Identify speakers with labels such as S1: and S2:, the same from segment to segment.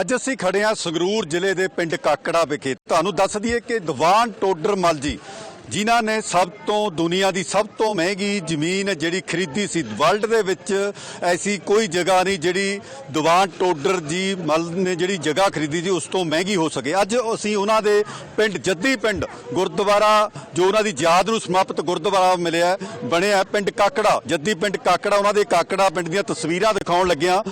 S1: ਅੱਜ ਅਸੀਂ ਖੜੇ ਹਾਂ ਸੰਗਰੂਰ ਜ਼ਿਲ੍ਹੇ ਦੇ ਪਿੰਡ ਕਾਕੜਾ ਵਿਖੇ। ਤੁਹਾਨੂੰ ਦੱਸ ਦਈਏ ਕਿ ਦੀਵਾਨ ਟੋਡਰ ਮਲ ਜੀ, ਜਿਨ੍ਹਾਂ ਨੇ ਸਭ ਤੋਂ ਦੁਨੀਆ ਦੀ ਸਭ ਤੋਂ ਮਹਿੰਗੀ ਜ਼ਮੀਨ ਜਿਹੜੀ ਖਰੀਦੀ ਸੀ, ਵਰਲਡ ਦੇ ਵਿੱਚ ਐਸੀ ਕੋਈ ਜਗ੍ਹਾ ਨਹੀਂ ਜਿਹੜੀ ਦੀਵਾਨ ਟੋਡਰ ਜੀ ਮਲ ਨੇ ਜਿਹੜੀ ਜਗ੍ਹਾ ਖਰੀਦੀ ਸੀ, ਉਸ ਤੋਂ ਮਹਿੰਗੀ ਹੋ ਸਕੇ। ਅੱਜ ਅਸੀਂ ਉਹਨਾਂ ਦੇ ਪਿੰਡ, ਜੱਦੀ ਪਿੰਡ ਗੁਰਦੁਆਰਾ, ਜੋ ਉਹਨਾਂ ਦੀ ਯਾਦ ਨੂੰ ਸਮਾਪਤ ਗੁਰਦੁਆਰਾ ਮਿਲਿਆ, ਬਣਿਆ ਪਿੰਡ ਕਾਕੜਾ, ਜੱਦੀ ਪਿੰਡ ਕਾਕੜਾ, ਉਹਨਾਂ ਦੇ ਕਾਕੜਾ ਪਿੰਡ ਦੀਆਂ ਤਸਵੀਰਾਂ ਦਿਖਾਉਣ ਲੱਗਿਆ।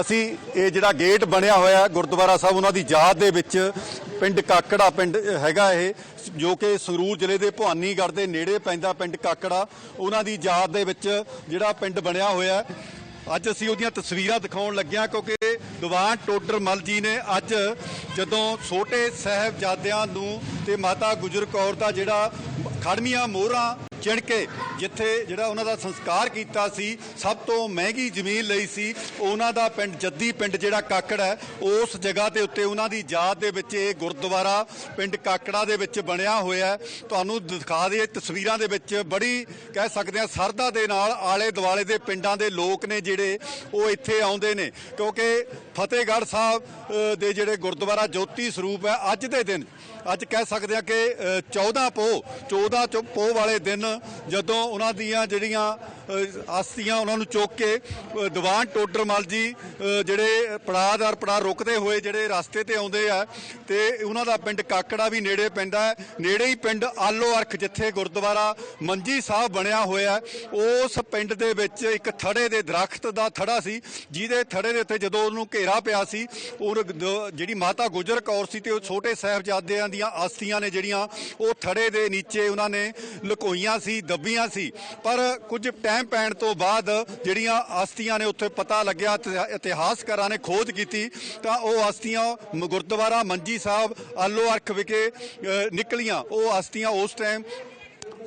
S1: ਅਸੀਂ ਇਹ ਜਿਹੜਾ ਗੇਟ ਬਣਿਆ ਹੋਇਆ ਗੁਰਦੁਆਰਾ ਸਾਹਿਬ, ਉਹਨਾਂ ਦੀ ਯਾਦ ਦੇ ਵਿੱਚ ਪਿੰਡ ਕਾਕੜਾ ਪਿੰਡ ਹੈਗਾ ਇਹ, ਜੋ ਕਿ ਸੰਗਰੂਰ ਜ਼ਿਲ੍ਹੇ ਦੇ ਭਵਾਨੀਗੜ੍ਹ ਦੇ ਨੇੜੇ ਪੈਂਦਾ ਪਿੰਡ ਕਾਕੜਾ। ਉਹਨਾਂ ਦੀ ਯਾਦ ਦੇ ਵਿੱਚ ਜਿਹੜਾ ਪਿੰਡ ਬਣਿਆ ਹੋਇਆ ਅੱਜ ਅਸੀਂ ਉਹਦੀਆਂ ਤਸਵੀਰਾਂ ਦਿਖਾਉਣ ਲੱਗਿਆ ਕਿਉਂਕਿ ਦੀਵਾਨ ਟੋਡਰ ਮਲ ਜੀ ਨੇ ਅੱਜ ਜਦੋਂ ਛੋਟੇ ਸਾਹਿਬਜ਼ਾਦਿਆਂ ਨੂੰ ਤੇ ਮਾਤਾ ਗੁਜਰ ਕੌਰ ਦਾ ਜਿਹੜਾ ਖੜਮੀਆਂ ਮੋਹਰਾਂ ਚਿਣ ਕੇ ਜਿੱਥੇ ਜਿਹੜਾ ਉਹਨਾਂ ਦਾ ਸੰਸਕਾਰ ਕੀਤਾ ਸੀ ਸਭ ਤੋਂ ਮਹਿੰਗੀ ਜ਼ਮੀਨ ਲਈ ਸੀ ਉਹਨਾਂ ਦਾ ਪਿੰਡ ਜੱਦੀ ਪਿੰਡ ਜਿਹੜਾ ਕਾਕੜ ਹੈ ਉਸ ਜਗ੍ਹਾ ਦੇ ਉੱਤੇ ਉਹਨਾਂ ਦੀ ਯਾਦ ਦੇ ਵਿੱਚ ਇਹ ਗੁਰਦੁਆਰਾ ਪਿੰਡ ਕਾਕੜਾ ਦੇ ਵਿੱਚ ਬਣਿਆ ਹੋਇਆ ਹੈ। ਤੁਹਾਨੂੰ ਦਿਖਾ ਦਈਏ ਤਸਵੀਰਾਂ ਦੇ ਵਿੱਚ ਬੜੀ ਕਹਿ ਸਕਦੇ ਹਾਂ ਸਰਦਾ ਦੇ ਨਾਲ ਆਲੇ ਦੁਆਲੇ ਦੇ ਪਿੰਡਾਂ ਦੇ ਲੋਕ ਨੇ ਜਿਹੜੇ ਉਹ ਇੱਥੇ ਆਉਂਦੇ ਨੇ। ਕਿਉਂਕਿ ਫਤਿਹਗੜ੍ਹ ਸਾਹਿਬ ਦੇ ਜਿਹੜੇ ਗੁਰਦੁਆਰਾ ਜੋਤੀ ਸਰੂਪ ਹੈ ਅੱਜ ਦੇ ਦਿਨ ਅੱਜ ਕਹਿ ਸਕਦੇ ਆ ਕਿ ਅ, 14 ਪੋ 14 ਚੋ ਪੋ ਵਾਲੇ ਦਿਨ ਜਦੋਂ ਉਹਨਾਂ ਦੀਆਂ ਜਿਹੜੀਆਂ ਆਸਤੀਆਂ ਉਹਨਾਂ ਨੂੰ ਚੁੱਕ ਕੇ ਦੀਵਾਨ ਟੋਡਰ ਮਲ ਜੀ ਜਿਹੜੇ ਪੜਾਅ ਦਰ ਪੜਾਅ ਰੁਕਦੇ ਹੋਏ ਜਿਹੜੇ ਰਸਤੇ ਤੇ ਆਉਂਦੇ ਆ, ਤੇ ਉਹਨਾਂ ਦਾ ਪਿੰਡ ਕਾਕੜਾ ਵੀ ਨੇੜੇ ਪੈਂਦਾ ਹੈ। ਨੇੜੇ ਹੀ ਪਿੰਡ ਆਲੋ ਅਰਖ, ਜਿੱਥੇ ਗੁਰਦੁਆਰਾ ਮੰਜੀ ਸਾਹਿਬ ਬਣਿਆ ਹੋਇਆ ਉਸ ਪਿੰਡ ਦੇ ਵਿੱਚ ਇੱਕ ਥੜੇ ਦੇ ਦਰਖਤ ਦਾ ਥੜਾ ਸੀ, ਜਿਹਦੇ ਥੜੇ ਦੇ ਉੱਤੇ ਜਦੋਂ ਉਹਨੂੰ ਘੇਰਾ ਪਿਆ ਸੀ, ਉਹ ਜਿਹੜੀ ਮਾਤਾ ਗੁਜਰ ਕੌਰ ਸੀ ਤੇ ਉਹ ਛੋਟੇ ਸਾਹਿਬਜ਼ਾਦਿਆਂ ਦੀਆਂ ਆਸਤੀਆਂ ਨੇ ਜਿਹੜੀਆਂ, ਉਹ ਥੜੇ ਦੇ ਨੀਚੇ ਉਹਨਾਂ ਨੇ ਲੁਕੋਈਆਂ ਸੀ, ਦੱਬੀਆਂ ਸੀ। ਪਰ ਕੁਝ ਟਾਈਮ ਪੈਣ ਤੋਂ ਬਾਅਦ ਜਿਹੜੀਆਂ ਅਸਥੀਆਂ ਨੇ ਉੱਥੇ ਪਤਾ ਲੱਗਿਆ ਇਤਿਹਾਸਕਾਰਾਂ ਨੇ ਖੋਜ ਕੀਤੀ ਤਾਂ ਉਹ ਅਸਥੀਆਂ ਗੁਰਦੁਆਰਾ ਮੰਜੀ ਸਾਹਿਬ ਆਲੋ ਅਰਖ ਵਿਖੇ ਅ, ਨਿਕਲੀਆਂ। ਉਹ ਅਸਥੀਆਂ ਉਸ ਟਾਈਮ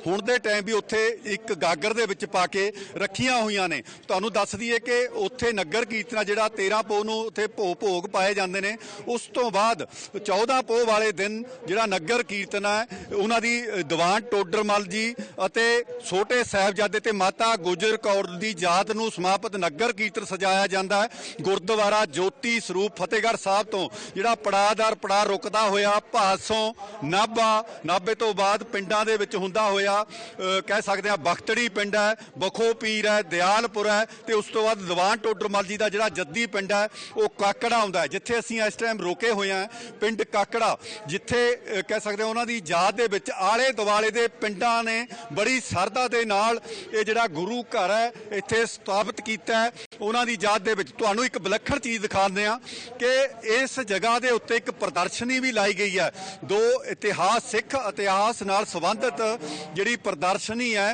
S1: ਹੁਣ ਦੇ ਟਾਈਮ ਵੀ ਉੱਥੇ ਇੱਕ ਗਾਗਰ ਦੇ ਵਿੱਚ ਪਾ ਕੇ ਰੱਖੀਆਂ ਹੋਈਆਂ ਨੇ। ਤੁਹਾਨੂੰ ਦੱਸ ਦਈਏ ਕਿ ਉੱਥੇ ਨਗਰ ਕੀਰਤਨਾ ਜਿਹੜਾ 13 ਪੋ ਨੂੰ ਉੱਥੇ ਭੋ, ਭੋਗ ਪਾਏ ਜਾਂਦੇ ਨੇ। ਉਸ ਤੋਂ ਬਾਅਦ 14 ਪੋ ਵਾਲੇ ਦਿਨ ਜਿਹੜਾ ਨਗਰ ਕੀਰਤਨ ਹੈ, ਉਹਨਾਂ ਦੀ ਦੀਵਾਨ ਟੋਡਰਮਲ ਜੀ ਅਤੇ ਛੋਟੇ ਸਾਹਿਬਜ਼ਾਦੇ ਤੇ ਮਾਤਾ ਗੁਜਰ ਕੌਰ ਦੀ ਯਾਦ ਨੂੰ ਸਮਾਪਤ ਨਗਰ ਕੀਰਤਨ ਸਜਾਇਆ ਜਾਂਦਾ ਹੈ। ਗੁਰਦੁਆਰਾ ਜੋਤੀ ਸਰੂਪ ਫਤਿਹਗੜ੍ਹ ਸਾਹਿਬ ਤੋਂ ਜਿਹੜਾ ਪੜਾਅਦਾਰ ਪੜਾਅ ਰੁਕਦਾ ਹੋਇਆ, ਭਾਸੋਂ ਨਾਭਾ, ਨਾਭੇ ਤੋਂ ਬਾਅਦ ਪਿੰਡਾਂ ਦੇ ਵਿੱਚ ਹੁੰਦਾ ਹੋਇਆ ਅ, ਕਹਿ ਸਕਦੇ ਆ ਬਖਤੜੀ ਪਿੰਡ ਹੈ ਬਖੋ ਪੀਰ ਹੈ ਦਿਆਲਪੁਰ ਹੈ ਤੇ ਉਸ ਤੋਂ ਬਾਅਦ ਦੀਵਾਨ ਟੋਡਰਮਲ ਜੀ ਦਾ ਜਿਹੜਾ ਜੱਦੀ ਪਿੰਡ ਹੈ ਉਹ ਕਾਕੜਾ ਆਉਂਦਾ ਜਿੱਥੇ ਅਸੀਂ ਇਸ ਟਾਈਮ ਰੋਕੇ ਹੋਏ ਹਾਂ ਪਿੰਡ ਕਾਕੜਾ ਜਿੱਥੇ ਕਹਿ ਸਕਦੇ ਹਾਂ ਉਹਨਾਂ ਦੀ ਯਾਦ ਦੇ ਵਿੱਚ ਆਲੇ ਦੁਆਲੇ ਦੇ ਪਿੰਡਾਂ ਨੇ ਬੜੀ ਸਰਦਾ ਦੇ ਨਾਲ ਇਹ ਜਿਹੜਾ ਗੁਰੂ ਘਰ ਹੈ ਇੱਥੇ ਸਥਾਪਿਤ ਕੀਤਾ ਹੈ ਉਹਨਾਂ ਦੀ ਯਾਦ ਦੇ ਵਿੱਚ ਤੁਹਾਨੂੰ ਇੱਕ ਵਿਲੱਖਣ ਚੀਜ਼ ਦਿਖਾਉਂਦੇ ਆ ਕਿ ਇਸ ਜਗ੍ਹਾ ਦੇ ਉੱਤੇ ਇੱਕ ਪ੍ਰਦਰਸ਼ਨੀ ਵੀ ਲਾਈ ਗਈ ਹੈ ਦੋ ਇਤਿਹਾਸ ਸਿੱਖ ਇਤਿਹਾਸ ਨਾਲ ਸੰਬੰਧਿਤ ਜਿਹੜੀ ਪ੍ਰਦਰਸ਼ਨੀ ਹੈ,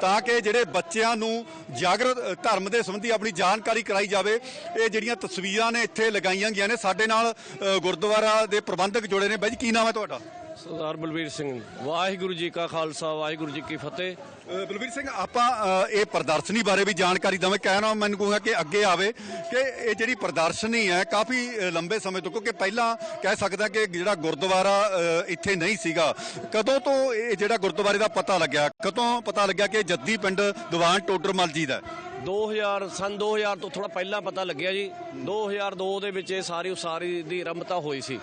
S1: ਤਾਂ ਕਿ ਜਿਹੜੇ ਬੱਚਿਆਂ ਨੂੰ ਜਾਗਰਤ ਧਰਮ ਦੇ ਸੰਬੰਧੀ ਆਪਣੀ ਜਾਣਕਾਰੀ ਕਰਾਈ ਜਾਵੇ। ਇਹ ਜਿਹੜੀਆਂ ਤਸਵੀਰਾਂ ਨੇ ਇੱਥੇ ਲਗਾਈਆਂ ਗਈਆਂ ਨੇ, ਸਾਡੇ ਨਾਲ ਗੁਰਦੁਆਰਾ ਦੇ ਪ੍ਰਬੰਧਕ ਜੁੜੇ ਨੇ। ਬਾਈ ਜੀ, ਕੀ ਨਾਮ ਹੈ ਤੁਹਾਡਾ?
S2: ਸਰਦਾਰ ਬਲਵੀਰ ਸਿੰਘ ਵਾਹਿਗੁਰੂ ਜੀ ਕਾ ਖਾਲਸਾ ਵਾਹਿਗੁਰੂ ਜੀ ਕੀ ਫਤਿਹ।
S1: ਅ, ਬਲਵੀਰ ਸਿੰਘ ਆਪਾਂ ਅ, ਇਹ ਪ੍ਰਦਰਸ਼ਨੀ ਬਾਰੇ ਵੀ ਜਾਣਕਾਰੀ ਦਵਾਂ। ਕਹਿਣਾ ਮੈਨੂੰ ਕਹੂੰਗਾ ਕਿ ਅੱਗੇ ਆਵੇ ਕਿ ਇਹ ਜਿਹੜੀ ਪ੍ਰਦਰਸ਼ਨੀ ਹੈ ਕਾਫੀ ਅ, ਲੰਬੇ ਸਮੇਂ ਤੋਂ ਕਿਉਂਕਿ ਪਹਿਲਾਂ ਕਹਿ ਸਕਦਾ ਕਿ ਜਿਹੜਾ ਗੁਰਦੁਆਰਾ ਅ, ਇੱਥੇ ਨਹੀਂ ਸੀਗਾ। ਕਦੋਂ ਤੋਂ ਇਹ ਜਿਹੜਾ ਗੁਰਦੁਆਰੇ ਦਾ ਪਤਾ ਲੱਗਿਆ? ਕਦੋਂ ਪਤਾ ਲੱਗਿਆ ਕਿ ਜੱਦੀ ਪਿੰਡ ਦੀਵਾਨ ਟੋਡਰਮਲ ਜੀ ਦਾ ਹੈ?
S2: 2000 ਸਨ 2000 ਤੋਂ ਥੋੜਾ ਪਹਿਲਾਂ ਪਤਾ ਲੱਗਿਆ ਜੀ। 2002 ਦੇ ਵਿੱਚ ਇਹ ਸਾਰੀ ਉਸਾਰੀ ਦੀ ਆਰੰਭਤਾ ਹੋਈ ਸੀ।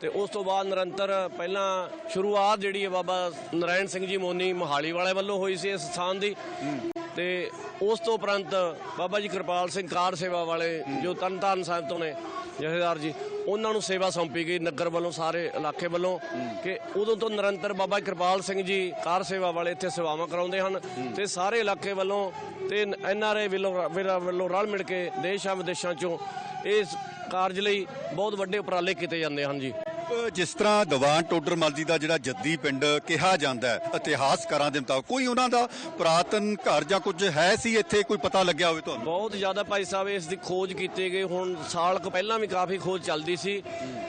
S2: ਤੇ ਉਸ ਤੋਂ ਬਾਅਦ ਨਿਰੰਤਰ ਪਹਿਲਾਂ ਸ਼ੁਰੂਆਤ ਜਿਹੜੀ ਹੈ ਬਾਬਾ ਨਰਾਇਣ ਸਿੰਘ ਜੀ ਮੋਨੀ ਮੋਹਾਲੀ ਵਾਲੇ ਵੱਲੋਂ ਹੋਈ ਸੀ ਇਸ ਸਥਾਨ ਦੀ। ਤੇ ਉਸ ਤੋਂ ਉਪਰੰਤ ਬਾਬਾ ਜੀ ਕਿਰਪਾਲ ਸਿੰਘ ਕਾਰ ਸੇਵਾ ਵਾਲੇ ਜੋ ਤਰਨਤਾਰਨ ਸਾਹਿਬ ਤੋਂ ਨੇ ਜਥੇਦਾਰ ਜੀ ਉਹਨਾਂ ਨੂੰ ਸੇਵਾ ਸੌਂਪੀ ਗਈ ਨਗਰ ਵੱਲੋਂ, ਸਾਰੇ ਇਲਾਕੇ ਵੱਲੋਂ, ਕਿ ਉਦੋਂ ਤੋਂ ਨਿਰੰਤਰ ਬਾਬਾ ਕਿਰਪਾਲ ਸਿੰਘ ਜੀ ਕਾਰ ਸੇਵਾ ਵਾਲੇ ਇੱਥੇ ਸੇਵਾਵਾਂ ਕਰਾਉਂਦੇ ਹਨ ਤੇ ਸਾਰੇ ਇਲਾਕੇ ਵੱਲੋਂ ਤੇ ਐਨ ਆਰ ਆਈ ਵੱਲੋਂ ਰਲ ਮਿਲ ਕੇ ਦੇਸ਼ਾਂ ਵਿਦੇਸ਼ਾਂ ਚੋਂ ਇਸ ਕਾਰਜ ਲਈ ਬਹੁਤ ਵੱਡੇ ਉਪਰਾਲੇ ਕੀਤੇ ਜਾਂਦੇ ਹਨ ਜੀ।
S1: ਜਿਸ ਤਰ੍ਹਾਂ ਦੀਵਾਨ ਟੋਡਰਮਲ ਜੀ ਦਾ ਜਿਹੜਾ ਜੱਦੀ ਪਿੰਡ ਕਿਹਾ ਜਾਂਦਾ ਹੈ ਇਤਿਹਾਸਕਾਰਾਂ ਦੇ ਮੁਤਾਬਕ ਕੋਈ ਉਹਨਾਂ ਦਾ ਪੁਰਾਤਨ ਘਰ ਜਾਂ ਕੁਝ ਹੈ ਸੀ ਇੱਥੇ? ਕੋਈ ਪਤਾ ਲੱਗਿਆ ਹੋਵੇ ਤੁਹਾਨੂੰ?
S2: ਬਹੁਤ ਜ਼ਿਆਦਾ ਭਾਈ ਸਾਹਿਬ ਇਸ ਦੀ ਖੋਜ ਕੀਤੀ ਗਈ ਹੁਣ ਸਾਲ ਕੁ ਪਹਿਲਾਂ ਵੀ ਕਾਫੀ ਖੋਜ ਚੱਲਦੀ ਸੀ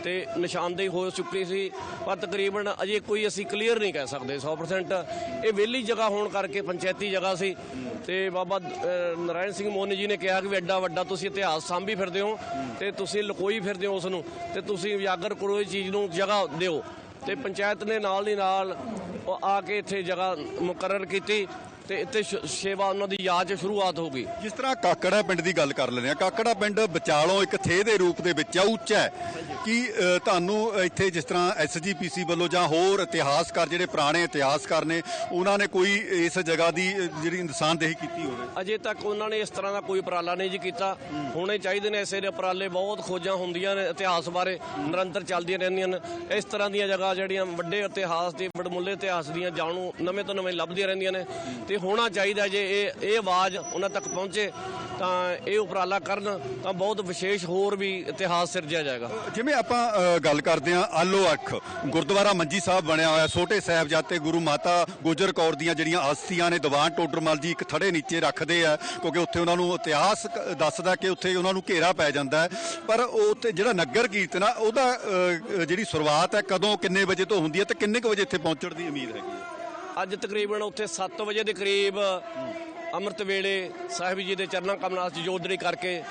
S2: ਤੇ ਨਿਸ਼ਾਨਦੇਹੀ ਹੋ ਚੁੱਕੀ ਸੀ ਪਰ ਤਕਰੀਬਨ ਅਜੇ ਕੋਈ ਅਸੀਂ ਕਲੀਅਰ ਨਹੀਂ ਕਹਿ ਸਕਦੇ 100% ਇਹ ਵਿਹਲੀ ਜਗ੍ਹਾ ਹੋਣ ਕਰਕੇ ਪੰਚਾਇਤੀ ਜਗ੍ਹਾ ਸੀ ਤੇ ਬਾਬਾ ਅਹ, ਨਾਰਾਇਣ ਸਿੰਘ ਮੋਨੀ ਜੀ ਨੇ ਕਿਹਾ ਕਿ ਵੀ ਐਡਾ ਵੱਡਾ ਤੁਸੀਂ ਇਤਿਹਾਸ ਸਾਂਭੀ ਫਿਰਦੇ ਹੋ ਤੇ ਤੁਸੀਂ ਲਕੋਈ ਫਿਰਦੇ ਹੋ ਉਸ ਨੂੰ ਤੇ ਤੁਸੀਂ ਉਜਾਗਰ ਕਰੋ ਇਹ ਚੀਜ਼ ਨੂੰ ਜਗ੍ਹਾ ਦਿਓ ਤੇ ਪੰਚਾਇਤ ਨੇ ਨਾਲ ਦੀ ਨਾਲ ਆ ਕੇ ਇੱਥੇ ਜਗ੍ਹਾ ਮੁਕਰਰ ਕੀਤੀ ਤੇ ਇੱਥੇ ਸੇਵਾ ਉਹਨਾਂ ਦੀ ਯਾਦ 'ਚ ਸ਼ੁਰੂਆਤ ਹੋ ਗਈ।
S1: ਜਿਸ ਤਰ੍ਹਾਂ ਕਾਕੜਾ ਪਿੰਡ ਦੀ ਗੱਲ ਕਰ ਲੈਂਦੇ ਆ ਕਾਕੜਾ ਪਿੰਡ ਵਿਚਾਲੋਂ ਇੱਕ ਥੇ ਦੇ ਰੂਪ ਦੇ ਵਿੱਚ ਆ ਉੱਚਾ ਹੈ। ਕਿ ਤੁਹਾਨੂੰ ਇੱਥੇ ਜਿਸ ਤਰ੍ਹਾਂ ਐਸਜੀਪੀਸੀ ਵੱਲੋਂ ਜਾਂ ਹੋਰ ਇਤਿਹਾਸਕਾਰ ਜਿਹੜੇ ਪੁਰਾਣੇ ਇਤਿਹਾਸਕਾਰ ਨੇ ਉਹਨਾਂ ਨੇ ਕੋਈ ਇਸ ਜਗ੍ਹਾ ਦੀ ਜਿਹੜੀ ਨਿਸ਼ਾਨਦੇਹੀ ਕੀਤੀ ਹੋਵੇ?
S2: ਅਜੇ ਤੱਕ ਉਹਨਾਂ ਨੇ ਇਸ ਤਰ੍ਹਾਂ ਦਾ ਕੋਈ ਉਪਰਾਲਾ ਨਹੀਂ ਜੀ ਕੀਤਾ। ਹੋਣੇ ਚਾਹੀਦੇ ਨੇ ਐਸੇ ਦੇ ਉਪਰਾਲੇ ਬਹੁਤ ਖੋਜਾਂ ਹੁੰਦੀਆਂ ਨੇ ਇਤਿਹਾਸ ਬਾਰੇ ਨਿਰੰਤਰ ਚੱਲਦੀਆਂ ਰਹਿੰਦੀਆਂ ਨੇ। ਇਸ ਤਰ੍ਹਾਂ ਦੀਆਂ ਜਗ੍ਹਾ ਜਿਹੜੀਆਂ ਵੱਡੇ ਇਤਿਹਾਸ ਦੇ ਵਡਮੁੱਲੇ ਇਤਿਹਾਸ ਦੀਆਂ ਜਾਣੂ ਨਵੇਂ ਤੋਂ ਨਵੇਂ ਲੱਭਦੀਆਂ ਰਹਿੰਦੀਆਂ ਨੇ। ਤੇ ਹੋਣਾ ਚਾਹੀਦਾ ਜੇ ਇਹ ਇਹ ਆਵਾਜ਼ ਉਹਨਾਂ ਤੱਕ ਪਹੁੰਚੇ ਤਾਂ ਇਹ ਉਪਰਾਲਾ ਕਰਨ ਤਾਂ ਬਹੁਤ ਵਿਸ਼ੇਸ਼ ਹੋਰ ਵੀ ਇਤਿਹਾਸ ਸਿਰਜਿਆ ਜਾਏਗਾ।
S1: ਜਿਵੇਂ ਆਪਾਂ ਗੱਲ ਕਰਦੇ ਹਾਂ, ਆਲੋ ਅੱਖ। ਗੁਰਦੁਆਰਾ ਮੰਜੀ ਸਾਹਿਬ ਬਣਿਆ ਹੋਇਆ, ਛੋਟੇ ਸਾਹਿਬਜ਼ਾਦੇ ਗੁਰੂ ਮਾਤਾ ਗੁਜਰ ਕੌਰ ਦੀਆਂ ਜਿਹੜੀਆਂ ਅਸਥੀਆਂ ਨੇ, ਦੀਵਾਨ ਟੋਡਰਮਲ ਜੀ ਇੱਕ ਥੜੇ ਨੀਚੇ ਰੱਖਦੇ ਆ, ਕਿਉਂਕਿ ਉੱਥੇ ਉਹਨਾਂ ਨੂੰ ਇਤਿਹਾਸ ਦੱਸਦਾ ਕਿ ਉੱਥੇ ਉਹਨਾਂ ਨੂੰ ਘੇਰਾ ਪੈ ਜਾਂਦਾ ਹੈ। ਪਰ ਉੱਥੇ ਜਿਹੜਾ ਨਗਰ ਕੀਰਤਨ ਆ ਉਹਦਾ ਜਿਹੜੀ ਸ਼ੁਰੂਆਤ ਹੈ, ਕਦੋਂ, ਕਿੰਨੇ ਵਜੇ ਤੋਂ ਹੁੰਦੀ ਹੈ ਤੇ ਕਿੰਨੇ ਕੁ ਵਜੇ ਇੱਥੇ ਪਹੁੰਚਣ ਦੀ ਉਮੀਦ ਹੈਗੀ ਹੈ?
S2: ਅੱਜ ਤਕਰੀਬਨ ਉੱਥੇ 7 ਵਜੇ ਦੇ ਕਰੀਬ ਅੰਮ੍ਰਿਤ ਵੇਲੇ ਸਾਹਿਬ ਜੀ ਦੇ ਚਰਨਾਂ ਕਮਲਾਂ 'ਚ ਜੋਦਰੀ ਕਰਕੇ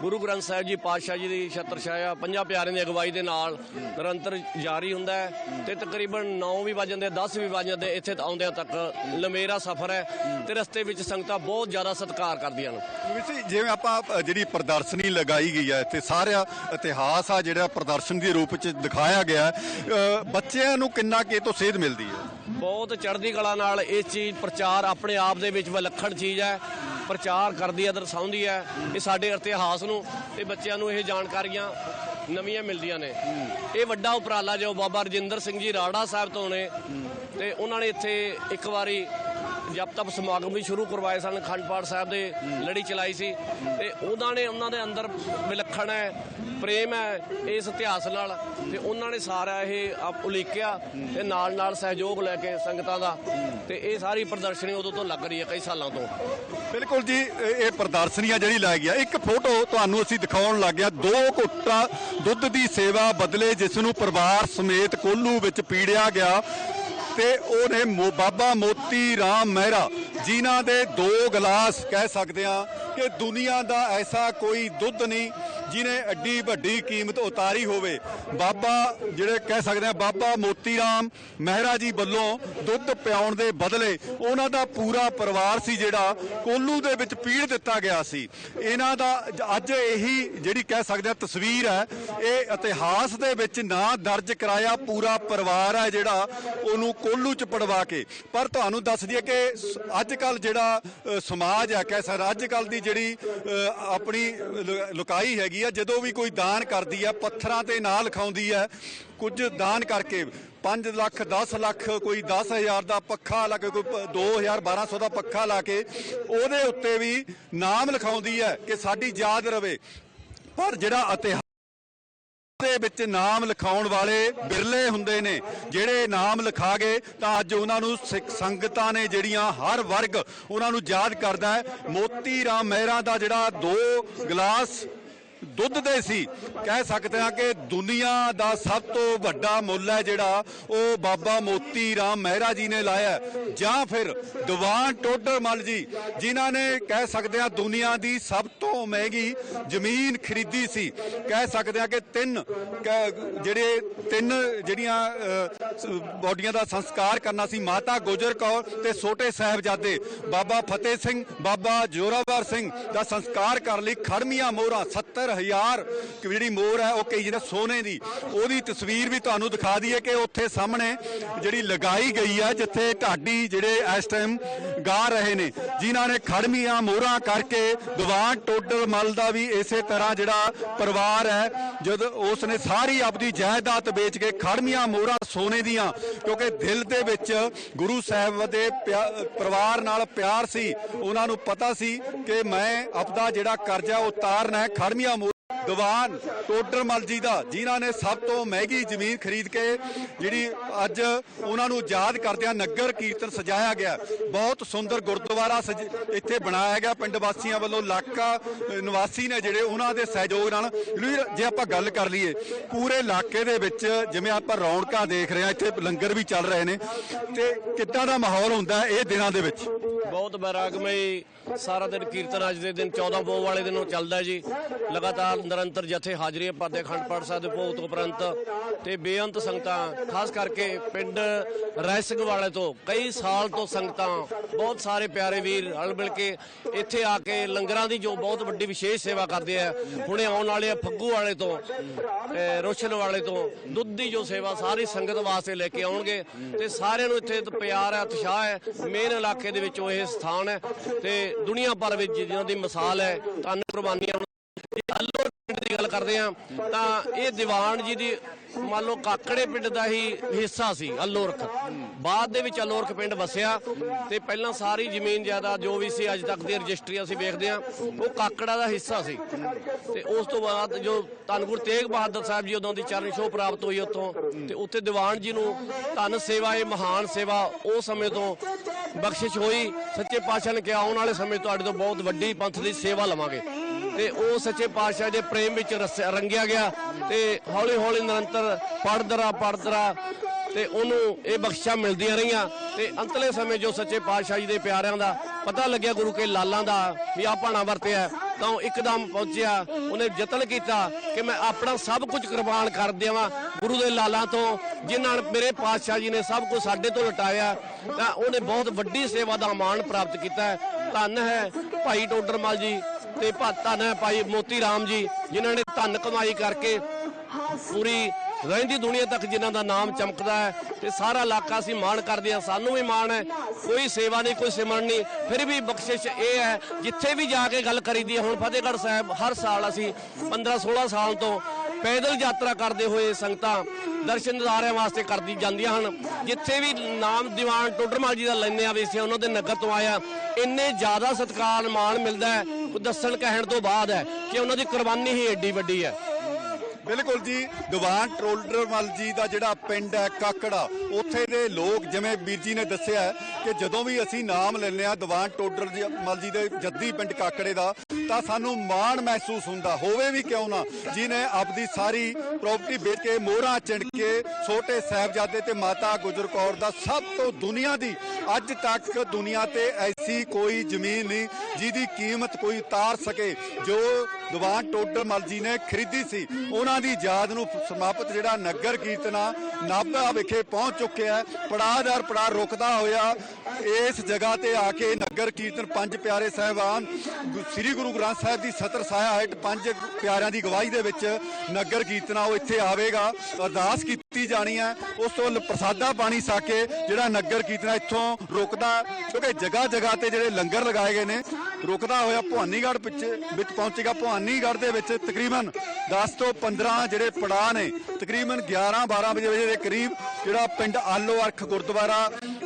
S2: ਗੁਰੂ ਗ੍ਰੰਥ ਸਾਹਿਬ ਜੀ ਪਾਤਸ਼ਾਹ ਜੀ ਦੀ ਛਤਰ ਛਾਇਆ, ਪੰਜਾਂ ਪਿਆਰਿਆਂ ਦੀ ਅਗਵਾਈ ਦੇ ਨਾਲ ਨਿਰੰਤਰ ਜਾਰੀ ਹੁੰਦਾ ਹੈ ਤੇ ਤਕਰੀਬਨ 9 ਵੀ ਵੱਜ ਜਾਂਦੇ 10 ਵੀ ਵੱਜ ਜਾਂਦੇ, ਇੱਥੇ ਆਉਂਦਿਆਂ ਤੱਕ ਲੰਮੇਰਾ ਸਫ਼ਰ ਹੈ ਤੇ ਰਸਤੇ ਵਿੱਚ ਸੰਗਤਾਂ ਬਹੁਤ ਜ਼ਿਆਦਾ ਸਤਿਕਾਰ ਕਰਦੀਆਂ ਨੇ।
S1: ਜਿਵੇਂ ਆਪਾਂ ਜਿਹੜੀ ਪ੍ਰਦਰਸ਼ਨੀ ਲਗਾਈ ਗਈ ਹੈ, ਇੱਥੇ ਸਾਰਾ ਇਤਿਹਾਸ ਆ ਜਿਹੜਾ ਪ੍ਰਦਰਸ਼ਨ ਦੇ ਰੂਪ ਚ ਦਿਖਾਇਆ ਗਿਆ ਬੱਚਿਆਂ ਨੂੰ ਕਿੰਨਾ ਕੇ ਤੋਂ ਸੇਧ ਮਿਲਦੀ ਹੈ?
S2: ਬਹੁਤ ਚੜ੍ਹਦੀ ਕਲਾ ਨਾਲ ਇਸ ਚੀਜ਼ ਪ੍ਰਚਾਰ ਆਪਣੇ ਆਪ ਦੇ ਵਿੱਚ ਵਿਲੱਖਣ ਚੀਜ਼ ਹੈ, ਪ੍ਰਚਾਰ ਕਰਦੀ ਹੈ, ਦਰਸਾਉਂਦੀ ਹੈ। ਇਹ ਸਾਡੇ ਇਤਿਹਾਸ ਨੂੰ ਤੇ ਬੱਚਿਆਂ ਨੂੰ ਇਹ ਜਾਣਕਾਰੀਆਂ ਨਵੀਆਂ ਮਿਲਦੀਆਂ ਨੇ। ਇਹ ਵੱਡਾ ਉਪਰਾਲਾ ਜੋ ਬਾਬਾ ਰਜਿੰਦਰ ਸਿੰਘ ਜੀ ਰਾੜਾ ਸਾਹਿਬ ਤੋਂ ਨੇ ਤੇ ਉਹਨਾਂ ਨੇ ਇੱਥੇ ਇੱਕ ਵਾਰੀ ਜਪ ਤਪ ਸਮਾਗਮ ਵੀ ਸ਼ੁਰੂ ਕਰਵਾਏ ਸਨ, ਅਖੰਡ ਪਾਠ ਸਾਹਿਬ ਦੇ ਲੜੀ ਚਲਾਈ ਸੀ ਤੇ ਉਹਨਾਂ ਨੇ ਉਹਨਾਂ ਦੇ ਅੰਦਰ ਵਿਲੱਖਣ ਹੈ ਪ੍ਰੇਮ ਹੈ ਇਸ ਇਤਿਹਾਸ ਨਾਲ ਤੇ ਉਹਨਾਂ ਨੇ ਸਾਰਾ ਇਹ ਆਪ ਉਲੀਕਿਆ ਤੇ ਨਾਲ ਨਾਲ ਸਹਿਯੋਗ ਲੈ ਕੇ ਸੰਗਤਾਂ ਦਾ ਤੇ ਇਹ ਸਾਰੀ ਪ੍ਰਦਰਸ਼ਨੀ ਉਦੋਂ ਤੋਂ ਲੱਗ ਰਹੀ ਹੈ ਕਈ ਸਾਲਾਂ ਤੋਂ।
S1: ਬਿਲਕੁਲ ਜੀ, ਇਹ ਇਹ ਪ੍ਰਦਰਸ਼ਨੀਆਂ ਜਿਹੜੀ ਲੈ ਗਿਆ ਇੱਕ ਫੋਟੋ ਤੁਹਾਨੂੰ ਅਸੀਂ ਦਿਖਾਉਣ ਲੱਗ ਗਿਆ ਦੋ ਘੁੱਟਾਂ ਦੁੱਧ ਦੀ ਸੇਵਾ ਬਦਲੇ ਜਿਸ ਨੂੰ ਪਰਿਵਾਰ ਸਮੇਤ ਕੋਲੂ ਵਿੱਚ ਪੀੜਿਆ ਗਿਆ ਤੇ ਉਹਨੇ ਮੋ- ਬਾਬਾ ਮੋਤੀ ਰਾਮ ਮਹਿਰਾ ਜਿਨ੍ਹਾਂ ਦੇ ਦੋ ਗਲਾਸ ਕਹਿ ਸਕਦੇ ਆ ਕਿ ਦੁਨੀਆ ਦਾ ਐਸਾ ਕੋਈ ਦੁੱਧ ਨਹੀਂ ਜਿਨੇ ਐਡੀ ਵੱਡੀ ਕੀਮਤ ਉਤਾਰੀ ਹੋਵੇ, ਬਾਬਾ ਜਿਹੜੇ ਕਹਿ ਸਕਦੇ ਆ, ਬਾਬਾ ਮੋਤੀ ਰਾਮ ਮਹਿਰਾ ਜੀ ਵੱਲੋਂ ਦੁੱਧ ਪਿਆਉਣ ਦੇ ਬਦਲੇ ਉਹਨਾਂ ਦਾ ਪੂਰਾ ਪਰਿਵਾਰ ਸੀ ਜਿਹੜਾ, ਕੋਲੂ ਦੇ ਵਿੱਚ ਪੀੜ ਦਿੱਤਾ ਗਿਆ ਸੀ। ਇਹਨਾਂ ਦਾ ਅੱਜ ਇਹੀ ਜਿਹੜੀ ਕਹਿ ਸਕਦੇ ਆ, ਤਸਵੀਰ ਹੈ, ਇਹ ਇਤਿਹਾਸ ਦੇ ਵਿੱਚ ਨਾਂ ਦਰਜ ਕਰਾਇਆ ਪੂਰਾ ਪਰਿਵਾਰ ਹੈ ਜਿਹੜਾ, ਉਹਨੂੰ ਕੋਲੂ ਚ ਪੜਵਾ ਕੇ। ਪਰ ਤੁਹਾਨੂੰ ਦੱਸ ਦਈਏ ਕਿ ਸ- ਅੱਜ ਕੱਲ ਜਿਹੜਾ ਸਮਾਜ ਹੈ, ਕਹਿ ਸਕਦਾ ਅੱਜ ਕੱਲ ਦੀ ਜਿਹੜੀ ਆਪਣੀ ਲੁ- ਲੁਕਾਈ ਹੈਗੀ ਆ, ਜਦੋਂ ਵੀ ਕੋਈ ਦਾਨ ਕਰਦੀ ਹੈ ਪੱਥਰਾਂ ਤੇ ਨਾਂ ਲਿਖਾਉਂਦੀ ਹੈ ਕੁਝ ਦਾਨ ਕਰਕੇ 5 ਲੱਖ 10 ਲੱਖ, ਕੋਈ 10000 ਦਾ ਪੱਖਾ ਲਾ ਕੇ, ਕੋਈ 2000 1200 ਦਾ ਪੱਖਾ ਲਾ ਕੇ ਉਹਦੇ ਉੱਤੇ ਵੀ ਨਾਮ ਲਿਖਾਉਂਦੀ ਹੈ ਕਿ ਸਾਡੀ ਯਾਦ ਰਵੇ। ਪਰ ਜਿਹੜਾ ਇਤਿਹਾਸ ਦੇ ਵਿੱਚ ਨਾਮ ਲਿਖਾਉਣ ਵਾਲੇ ਬਿਰਲੇ ਹੁੰਦੇ ਨੇ, ਜਿਹੜੇ ਨਾਮ ਲਿਖਾ ਗਏ ਤਾਂ ਅੱਜ ਉਹਨਾਂ ਨੂੰ ਸਿੱਖ ਸੰਗਤਾਂ ਨੇ ਜਿਹੜੀਆਂ ਹਰ ਵਰਗ ਉਹਨਾਂ ਨੂੰ ਯਾਦ ਕਰਦਾ ਹੈ। ਮੋਤੀ ਰਾਮ ਮਹਿਰਾ ਦਾ ਜਿਹੜਾ ਦੋ ਗਲਾਸ ਦੁੱਧ ਦੇ ਸੀ। ਕਹਿ ਸਕਦੇ ਹਾਂ ਕਿ ਦੁਨੀਆ ਦਾ ਸਭ ਤੋਂ ਵੱਡਾ ਮੁੱਲ ਹੈ ਜਿਹੜਾ ਉਹ ਬਾਬਾ ਮੋਤੀ ਰਾਮ ਮਹਿਰਾ ਜੀ ਨੇ ਲਾਇਆ ਜਾਂ ਫਿਰ ਦੀਵਾਨ ਟੋਡਰਮਲ ਜੀ, ਜਿਨ੍ਹਾਂ ਨੇ ਕਹਿ ਸਕਦੇ ਹਾਂ ਦੁਨੀਆ ਦੀ ਸਭ ਤੋਂ ਮਹਿੰਗੀ ਜ਼ਮੀਨ ਖਰੀਦੀ ਸੀ। ਕਹਿ ਸਕਦੇ ਹਾਂ ਕਿ ਤਿੰਨ ਕ- ਜਿਹੜੇ ਤਿੰਨ ਜਿਹੜੀਆਂ ਬੋਡੀਆਂ ਦਾ ਸੰਸਕਾਰ ਕਰਨਾ ਸੀ, ਮਾਤਾ ਗੁਜਰ ਕੌਰ ਤੇ ਛੋਟੇ ਸਾਹਿਬਜ਼ਾਦੇ ਬਾਬਾ ਫਤਿਹ ਸਿੰਘ, ਬਾਬਾ ਜੋਰਾਵਰ ਸਿੰਘ ਦਾ ਸੰਸਕਾਰ ਕਰਨ ਲਈ ਖੜਮੀਆਂ ਮੋਹਰਾਂ ਹਜ਼ਾਰ ਜਿਹੜੀ ਮੋਹਰ ਹੈ ਉਹ ਕਹੀ ਜਿਹੜਾ ਸੋਨੇ ਦੀ, ਉਹਦੀ ਤਸਵੀਰ ਵੀ ਤੁਹਾਨੂੰ ਦਿਖਾ ਦਈਏ ਕਿ ਉੱਥੇ ਸਾਹਮਣੇ ਜਿਹੜੀ ਲਗਾਈ ਗਈ ਹੈ, ਜਿੱਥੇ ਢਾਡੀ ਜਿਹੜੇ ਇਸ ਟਾਈਮ ਗਾ ਰਹੇ ਨੇ, ਜਿਨ੍ਹਾਂ ਨੇ ਖੜਮੀਆਂ ਮੋਹਰਾਂ ਕਰਕੇ ਦੀਵਾਨ ਟੋਡਰ ਮਲ ਦਾ ਵੀ ਇਸੇ ਤਰ੍ਹਾਂ ਜਿਹੜਾ ਪਰਿਵਾਰ ਹੈ, ਜਦ ਉਸ ਨੇ ਸਾਰੀ ਆਪਦੀ ਜਾਇਦਾਦ ਵੇਚ ਕੇ ਖੜਮੀਆਂ ਮੋਹਰਾਂ ਸੋਨੇ ਦੀਆਂ, ਕਿਉਂਕਿ ਦਿਲ ਦੇ ਵਿੱਚ ਗੁਰੂ ਸਾਹਿਬ ਦੇ ਪਿਆ- ਪਰਿਵਾਰ ਨਾਲ ਪਿਆਰ ਸੀ, ਉਹਨਾਂ ਨੂੰ ਪਤਾ ਸੀ ਕਿ ਮੈਂ ਆਪਦਾ ਜਿਹੜਾ ਕਰਜ਼ਾ ਉਤਾਰਨਾ ਹੈ, ਖੜਮੀਆਂ ਦੀਵਾਨ ਟੋਡਰ ਮਲਜੀ ਦਾ, ਜਿਨ੍ਹਾਂ ਨੇ ਸਭ ਤੋਂ ਮਹਿੰਗੀ ਜ਼ਮੀਨ ਖਰੀਦ ਕੇ ਜਿਹੜੀ ਅੱਜ ਉਹਨਾਂ ਨੂੰ ਯਾਦ ਕਰਦਿਆਂ ਨਗਰ ਕੀਰਤਨ ਸਜਾਇਆ ਗਿਆ। ਬਹੁਤ ਸੁੰਦਰ ਗੁਰਦੁਆਰਾ ਸਜ- ਇੱਥੇ ਬਣਾਇਆ ਗਿਆ ਪਿੰਡ ਵਾਸੀਆਂ ਵੱਲੋਂ ਇਲਾਕਾ ਨਿਵਾਸੀ ਨੇ ਜਿਹੜੇ ਉਹਨਾਂ ਦੇ ਸਹਿਯੋਗ ਨਾਲ। ਜੇ ਆਪਾਂ ਗੱਲ ਕਰ ਲਈਏ, ਪੂਰੇ ਇਲਾਕੇ ਦੇ ਵਿੱਚ ਜਿਵੇਂ ਆਪਾਂ ਰੌਣਕਾਂ ਦੇਖ ਰਹੇ ਹਾਂ, ਇੱਥੇ ਲੰਗਰ ਵੀ ਚੱਲ ਰਹੇ ਨੇ। ਤੇ ਕਿੱਦਾਂ ਦਾ ਮਾਹੌਲ ਹੁੰਦਾ ਇਹ ਦਿਨਾਂ ਦੇ ਵਿੱਚ?
S2: ਬਹੁਤ ਬੈਰਾਗਮਈ ਸਾਰਾ ਦਿਨ ਕੀਰਤਨ ਅੱਜ ਦੇ ਦਿਨ 14 ਪੋਹ ਵਾਲੇ ਦਿਨੋਂ ਚੱਲਦਾ ਜੀ। ਲਗਾਤਾਰ ਨਿਰੰਤਰ ਨਿਰੰਤਰ ਜਥੇ ਹਾਜ਼ਰੀਆਂ ਭਰਦੇ ਅਖੰਡ ਪਾਠ ਸਾਹਿਬ ਦੇ ਭੋਗ ਤੋਂ ਉਪਰੰਤ। ਤੇ ਬੇਅੰਤ ਸੰਗਤਾਂ, ਖਾਸ ਕਰਕੇ ਪਿੰਡ ਰੈਸਿੰਗ ਵਾਲੇ ਤੋਂ, ਕਈ ਸਾਲ ਤੋਂ ਸੰਗਤਾਂ, ਬਹੁਤ ਸਾਰੇ ਪਿਆਰੇ ਵੀਰ ਰਲ ਮਿਲ ਕੇ ਇੱਥੇ ਆ ਕੇ ਲੰਗਰਾਂ ਦੀ ਜੋ ਬਹੁਤ ਵੱਡੀ ਵਿਸ਼ੇਸ਼ ਸੇਵਾ ਕਰਦੇ ਆ, ਹੁਣੇ ਆਉਣ ਵਾਲੇ ਆ ਫੱਗੂ ਵਾਲੇ ਤੋਂ ਰੋਸ਼ਨ ਵਾਲੇ ਤੋਂ, ਦੁੱਧ ਦੀ ਜੋ ਸੇਵਾ ਸਾਰੀ ਸੰਗਤ ਵਾਸਤੇ ਲੈ ਕੇ ਆਉਣਗੇ। ਤੇ ਸਾਰਿਆਂ ਨੂੰ ਇੱਥੇ ਪਿਆਰ ਹੈ, ਉਤਸ਼ਾਹ ਹੈ, ਮੇਨ ਇਲਾਕੇ ਦੇ ਵਿੱਚੋਂ ਇਹ ਸਥਾਨ ਹੈ ਤੇ ਦੁਨੀਆ ਭਰ ਵਿੱਚ ਜਿਹਨਾਂ ਦੀ ਮਿਸਾਲ ਹੈ, ਧੰਨ ਕੁਰਬਾਨੀਆਂ ਜੇ ਪਿੰਡ ਦੀ ਗੱਲ ਕਰਦੇ ਆ ਤਾਂ ਇਹ ਦੀਵਾਨ ਜੀ ਦੀ ਮੰਨ ਲਓ ਕਾਕੜੇ ਪਿੰਡ ਦਾ ਹੀ ਹਿੱਸਾ ਸੀ, ਅਲੋਰਖ। ਬਾਅਦ ਦੇ ਵਿੱਚ ਅੱਲੋਰਖ ਪਿੰਡ ਵਸਿਆ ਤੇ ਪਹਿਲਾਂ ਸਾਰੀ ਜ਼ਮੀਨ ਜ਼ਿਆਦਾ ਜੋ ਵੀ ਸੀ, ਅੱਜ ਤੱਕ ਦੀ ਰਜਿਸਟਰੀ ਅਸੀਂ ਵੇਖਦੇ ਆ ਉਹ ਕਾਕੜਾ ਦਾ ਹਿੱਸਾ ਸੀ। ਤੇ ਉਸ ਤੋਂ ਬਾਅਦ ਜੋ ਧੰਨ ਗੁਰੂ ਤੇਗ ਬਹਾਦਰ ਸਾਹਿਬ ਜੀ ਉਦੋਂ ਦੀ ਚਰਨ ਛੋਹ ਪ੍ਰਾਪਤ ਹੋਈ ਉੱਥੋਂ, ਤੇ ਉੱਥੇ ਦੀਵਾਨ ਜੀ ਨੂੰ ਧੰਨ ਸੇਵਾ, ਇਹ ਮਹਾਨ ਸੇਵਾ ਉਹ ਸਮੇਂ ਤੋਂ ਬਖਸ਼ਿਸ਼ ਹੋਈ। ਸੱਚੇ ਪਾਤਸ਼ਾਹ ਨੇ ਕਿਹਾ, ਆਉਣ ਵਾਲੇ ਸਮੇਂ ਤੁਹਾਡੇ ਤੋਂ ਬਹੁਤ ਵੱਡੀ ਪੰਥ ਦੀ ਸੇਵਾ ਲਵਾਂਗੇ। ਤੇ ਉਹ ਸੱਚੇ ਪਾਤਸ਼ਾਹ ਦੇ ਪ੍ਰੇਮ ਵਿੱਚ ਰਸ- ਰੰਗਿਆ ਗਿਆ ਤੇ ਹੌਲੀ ਹੌਲੀ ਨਿਰੰਤਰ ਪੜਦਰਾ ਪੜਦਰਾ ਤੇ ਉਹਨੂੰ ਇਹ ਬਖਸ਼ਿਸ਼ਾਂ ਮਿਲਦੀਆਂ ਰਹੀਆਂ ਤੇ ਅੰਤਲੇ ਸਮੇਂ ਜੋ ਸੱਚੇ ਪਾਤਸ਼ਾਹ ਜੀ ਦੇ ਪਿਆਰਿਆਂ ਦਾ ਪਤਾ ਲੱਗਿਆ ਗੁਰੂ ਕੇ ਲਾਲਾਂ ਦਾ ਵੀ ਆ ਭਾਣਾ ਵਰਤਿਆ ਤਾਂ ਉਹ ਇੱਕਦਮ ਪਹੁੰਚਿਆ, ਉਹਨੇ ਯਤਨ ਕੀਤਾ ਕਿ ਮੈਂ ਆਪਣਾ ਸਭ ਕੁਝ ਕੁਰਬਾਨ ਕਰ ਦੇਵਾਂ ਗੁਰੂ ਦੇ ਲਾਲਾਂ ਤੋਂ, ਜਿਨ੍ਹਾਂ ਨੇ ਮੇਰੇ ਪਾਤਸ਼ਾਹ ਜੀ ਨੇ ਸਭ ਕੁਝ ਸਾਡੇ ਤੋਂ ਲਟਾਇਆ, ਤਾਂ ਉਹਨੇ ਬਹੁਤ ਵੱਡੀ ਸੇਵਾ ਦਾ ਮਾਣ ਪ੍ਰਾਪਤ ਕੀਤਾ। ਧੰਨ ਹੈ ਭਾਈ ਟੋਡਰਮਲ ਜੀ। ਤੇ ਭਾ- ਧੰਨ ਹੈ ਭਾਈ ਮੋਤੀ ਰਾਮ ਜੀ, ਜਿਨ੍ਹਾਂ ਨੇ ਧੰਨ ਕਮਾਈ ਕਰਕੇ ਪੂਰੀ ਰਹਿੰਦੀ ਦੁਨੀਆ ਤੱਕ ਜਿਨ੍ਹਾਂ ਦਾ ਨਾਮ ਚਮਕਦਾ ਹੈ ਤੇ ਸਾਰਾ ਇਲਾਕਾ ਅਸੀਂ ਮਾਣ ਕਰਦੇ ਹਾਂ, ਸਾਨੂੰ ਵੀ ਮਾਣ ਹੈ। ਕੋਈ ਸੇਵਾ ਨਹੀਂ, ਕੋਈ ਸਿਮਰਨ ਨਹੀਂ। ਫਿਰ ਵੀ ਬਖਸ਼ਿਸ਼ ਇਹ ਹੈ, ਜਿੱਥੇ ਵੀ ਜਾ ਕੇ ਗੱਲ ਕਰੀਦੀ ਹੈ, ਹੁਣ ਫਤਿਹਗੜ੍ਹ ਸਾਹਿਬ ਹਰ ਸਾਲ ਅਸੀਂ 15 16 ਸਾਲ ਤੋਂ ਪੈਦਲ ਯਾਤਰਾ ਕਰਦੇ ਹੋਏ ਸੰਗਤਾਂ ਦਰਸ਼ਨ ਦਿਦਾਰਿਆਂ ਵਾਸਤੇ ਕਰਦੀ ਜਾਂਦੀਆਂ ਹਨ। ਜਿੱਥੇ ਵੀ ਨਾਮ ਦੀਵਾਨ ਟੋਡਰਮਾਲ ਜੀ ਦਾ ਲੈਂਦੇ ਆ, ਵੀ ਅਸੀਂ ਉਹਨਾਂ ਦੇ ਨਗਰ ਤੋਂ ਆਇਆ ਇੰਨੇ ਜ਼ਿਆਦਾ ਸਤਿਕਾਰ, ਮਾਣ ਮਿਲਦਾ ਹੈ। ਕੋਈ ਦੱਸਣ ਕਹਿਣ ਤੋਂ ਬਾਅਦ ਹੈ ਕਿ ਉਹਨਾਂ ਦੀ ਕੁਰਬਾਨੀ ਹੀ ਏਡੀ ਵੱਡੀ ਹੈ।
S1: ਬਿਲਕੁਲ ਜੀ, ਦੀਵਾਨ ਟੋਲਡਰਮਲ ਜੀ ਦਾ ਜਿਹੜਾ ਪਿੰਡ ਹੈ, ਕਾਕੜਾ ਉੱਥੇ ਦੇ ਲੋਕ ਜਿਵੇਂ ਵੀਰ ਜੀ ਨੇ ਦੱਸਿਆ ਕਿ ਜਦੋਂ ਵੀ ਅਸੀਂ ਨਾਮ ਲੈਂਦੇ ਆ ਦੀਵਾਨ ਟੋਡਰਮਲ ਜੀ ਦੇ ਜੱਦੀ ਪਿੰਡ ਕਾਕੜੇ ਦਾ, ਤਾਂ ਸਾਨੂੰ ਮਾਣ ਮਹਿਸੂਸ ਹੁੰਦਾ, ਹੋਵੇ ਵੀ ਕਿਉਂ ਨਾ ਜਿਨੇ ਆਪਦੀ ਸਾਰੀ ਪ੍ਰਾਪਰਟੀ ਵੇਚ ਕੇ ਮੋਹਰਾਂ ਚਿਣ ਕੇ ਛੋਟੇ ਸਾਹਿਬਜ਼ਾਦੇ ਤੇ ਮਾਤਾ ਗੁਜਰ ਕੌਰ ਦਾ ਸਭ ਤੋਂ ਦੁਨੀਆ ਦੀ, ਅੱਜ ਤੱਕ ਦੁਨੀਆ ਤੇ ਐਸੀ ਕੋਈ ਜ਼ਮੀਨ ਨਹੀਂ ਜਿਹਦੀ ਕੀਮਤ ਕੋਈ ਉਤਾਰ ਸਕੇ, ਜੋ ਦੀਵਾਨ ਟੋਡਰਮਲ ਜੀ ਨੇ ਖਰੀਦੀ ਸੀ। ਉਹਨਾਂ ਦੀ ਯਾਦ ਨੂੰ ਸਮਾਪਤ ਜਿਹੜਾ ਨਗਰ ਕੀਰਤਨਾ ਨਾਭਾ ਵਿਖੇ ਪਹੁੰਚ ਚੁੱਕਿਆ ਹੈ। ਪੜਾਅਦਾਰ ਪੜਾਅ ਰੁਕਦਾ ਹੋਇਆ ਇਸ ਜਗ੍ਹਾ ਤੇ ਆ ਕੇ ਨਗਰ ਕੀਰਤਨ ਪੰਜ ਪਿਆਰੇ ਸਾਹਿਬਾਨ ਸ੍ਰੀ ਗੁਰੂ ਗ੍ਰੰਥ ਸਾਹਿਬ ਦੀ ਸਤਰ ਸਾਇਆ ਹੇਠ ਪੰਜ ਪਿਆਰਿਆਂ ਦੀ ਗਵਾਹੀ ਦੇ ਵਿੱਚ ਨਗਰ ਕੀਰਤਨਾ ਉਹ ਇੱਥੇ ਆਵੇਗਾ। ਅਰਦਾਸ ਕੀਤੀ ਜਾਣੀ ਹੈ। ਉਸ ਤੋਂ ਪ੍ਰਸਾਦਾ ਪਾਣੀ ਸਾ ਕੇ ਜਿਹੜਾ ਨਗਰ ਕੀਰਤਨ ਇੱਥੋਂ ਰੁਕਦਾ ਕਿਉਂਕਿ ਜਗ੍ਹਾ ਜਗ੍ਹਾ ਤੇ ਜਿਹੜੇ ਲੰਗਰ ਲਗਾਏ ਗਏ ਨੇ, ਰੁਕਦਾ ਹੋਇਆ ਭਵਾਨੀਗੜ੍ਹ ਪਿੱਛੇ, ਵਿੱਚ ਪਹੁੰਚੇਗਾ ਭਵਾਨੀਗੜ੍ਹ ਦੇ ਵਿੱਚ ਤਕਰੀਬਨ 10 ਤੋਂ 15 ਜਿਹੜੇ ਪੜਾਅ ਨੇ, ਤਕਰੀਬਨ 11 12 ਵਜੇ ਵਜੇ ਦੇ ਕਰੀਬ ਜਿਹੜਾ ਪਿੰਡ ਆਲੋ ਅਰਖ ਗੁਰਦੁਆਰਾ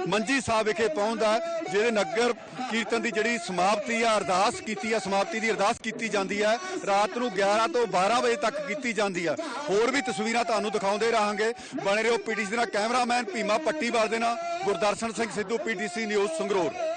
S1: ਮੰਜੀ ਸਾਹਿਬ ਵਿਖੇ ਪਹੁੰਚਦਾ ਜਿਹੜੇ ਨਗਰ ਕੀਰਤਨ ਦੀ ਜਿਹੜੀ ਸਮਾਪਤੀ ਆ, ਅਰਦਾਸ ਕੀਤੀ ਆ, ਸਮਾਪਤੀ ਦੀ ਅਰਦਾਸ ਕੀਤੀ ਜਾਂਦੀ ਹੈ ਰਾਤ ਨੂੰ 11 ਤੋਂ 12 ਵਜੇ ਤੱਕ ਕੀਤੀ ਜਾਂਦੀ ਹੈ ਹੋਰ ਵੀ ਤਸਵੀਰਾਂ ਤੁਹਾਨੂੰ ਦਿਖਾਉਂਦੇ ਰਹਾਂਗੇ। ਬਣੇ ਰਹੋ ਪੀਟੀਸੀ ਦਾ ਕੈਮਰਾਮੈਨ ਭੀਮਾ ਪੱਟੀਵਾਲ ਦੇ ਨਾਲ ਗੁਰਦਰਸ਼ਨ ਸਿੰਘ ਸਿੱਧੂ, ਪੀਟੀਸੀ ਨਿਊਜ਼ ਸੰਗਰੂਰ।